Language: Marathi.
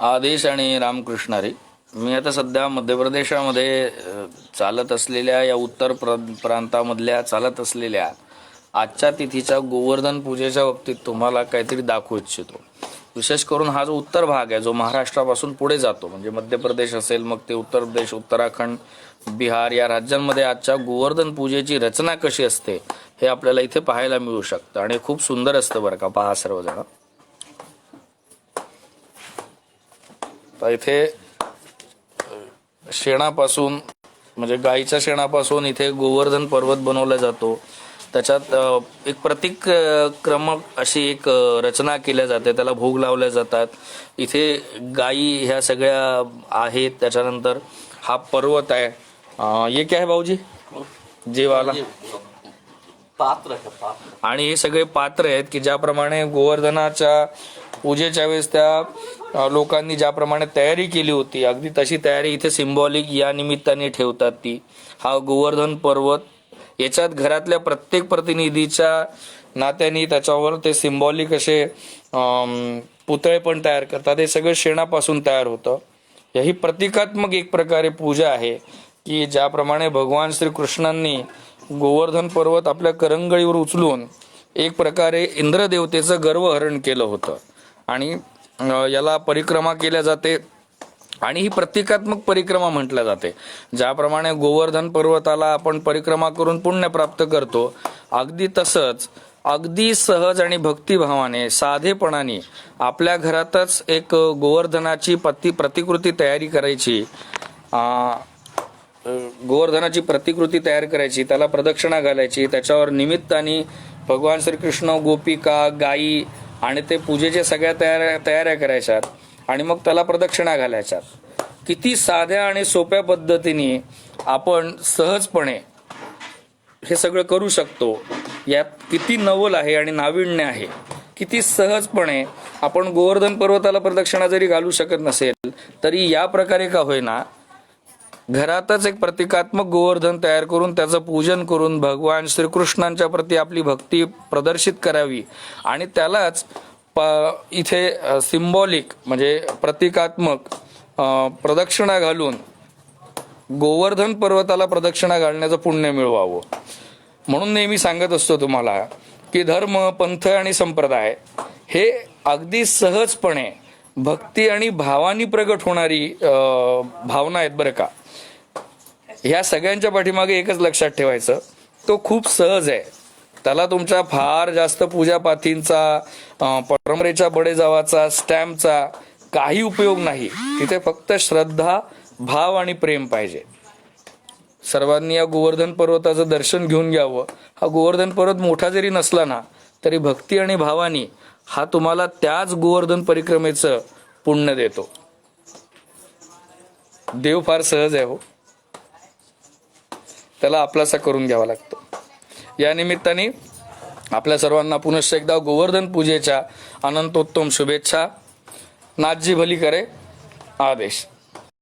आदेश आणि रामकृष्णारी. मी आता सध्या मध्य प्रदेशामध्ये चालत असलेल्या या उत्तर प्र प्रांतामधल्या चालत असलेल्या आजच्या तिथीच्या गोवर्धन पूजेच्या बाबतीत तुम्हाला काहीतरी दाखवू इच्छितो. विशेष करून हा जो उत्तर भाग आहे जो महाराष्ट्रापासून पुढे जातो म्हणजे मध्य प्रदेश असेल मग ते उत्तर प्रदेश उत्तराखंड बिहार या राज्यांमध्ये आजच्या गोवर्धन पूजेची रचना कशी असते हे आपल्याला इथे पाहायला मिळू शकतं. आणि खूप सुंदर असतं बरं का पहा सर्वजण. तर इथे शेणापासून म्हणजे गाईच्या शेणापासून इथे गोवर्धन पर्वत बनवला जातो. त्याच्यात एक प्रतीक क्रमक अशी एक रचना केल्या जाते. त्याला भोग लावल्या जातात. इथे गायी ह्या सगळ्या आहेत. त्याच्यानंतर हा पर्वत आहे. ये क्या है भाऊजी? जेवाला पात्र आणि हे सगळे पात्र आहेत की ज्याप्रमाणे गोवर्धनाच्या पूजेच्या वेळेस त्या लोकांनी ज्याप्रमाणे तयारी केली होती अगदी तशी तयारी इथे सिम्बॉलिक या निमित्ताने ठेवतात ती. हा गोवर्धन पर्वत याच्यात घरातल्या प्रत्येक प्रतिनिधीच्या नात्याने त्याच्यावर ते सिम्बॉलिक असे पुतळे पण तयार करतात. हे सगळं शेणापासून तयार होतं. ही प्रतिकात्मक एक प्रकारे पूजा आहे की ज्याप्रमाणे भगवान श्रीकृष्णांनी गोवर्धन पर्वत आपल्या करंगळीवर उचलून एक प्रकारे इंद्रदेवतेचं गर्वहरण केलं होतं. आणि याला परिक्रमा केल्या जाते आणि ही प्रतिकात्मक परिक्रमा म्हटल्या जाते. ज्याप्रमाणे गोवर्धन पर्वताला आपण परिक्रमा करून पुण्य प्राप्त करतो अगदी तसंच अगदी सहज आणि भक्तिभावाने साधेपणाने आपल्या घरातच एक गोवर्धनाची पती प्रतिकृती तयारी करायची गोवर्धनाची प्रतिकृती तयार करायची त्याला प्रदक्षिणा घालायची त्याच्यावर निमित्ताने भगवान श्रीकृष्ण गोपिका गायी आणि ते पूजेच्या सगळ्या तयार तयाऱ्या करायच्यात आणि मग त्याला प्रदक्षिणा घालायच्यात. किती साध्या आणि सोप्या पद्धतीने आपण सहजपणे हे सगळं करू शकतो. यात किती नवल आहे आणि नाविन्य आहे. किती सहजपणे आपण गोवर्धन पर्वताला प्रदक्षिणा जरी घालू शकत नसेल तरी या प्रकारे का होईना घरातच एक प्रतिकात्मक गोवर्धन तयार करून त्याचं पूजन करून भगवान श्रीकृष्णांच्या प्रती आपली भक्ती प्रदर्शित करावी. आणि त्यालाच प इथे सिम्बॉलिक म्हणजे प्रतिकात्मक प्रदक्षिणा घालून गोवर्धन पर्वताला प्रदक्षिणा घालण्याचं पुण्य मिळवावं. म्हणून नेहमी सांगत असतो तुम्हाला की धर्म पंथ आणि संप्रदाय हे अगदी सहजपणे भक्ती आणि भावानी प्रगट होणारी भावना आहेत बरं का. ह्या सगळ्यांच्या पाठीमागे एकच लक्षात ठेवायचं तो खूप सहज आहे. त्याला तुमच्या फार जास्त पूजापातींचा परंपरेच्या बडेजावाचा स्टॅम्पचा काही उपयोग नाही. तिथे फक्त श्रद्धा भाव आणि प्रेम पाहिजे. सर्वांनी या गोवर्धन पर्वताचं दर्शन घेऊन घ्यावं. हा गोवर्धन पर्वत मोठा जरी नसला ना तरी भक्ती आणि भावानी हा तुम्हाला त्याच गोवर्धन परिक्रमेचं पुण्य देतो. देव फार सहज आहे हो. त्याला आपलासा करून घ्यावा लागतो. या निमित्ताने आपल्या सर्वांना पुनश्च एकदा गोवर्धन पूजेच्या अनंतोत्तम शुभेच्छा. नाथजी भली करे आदेश.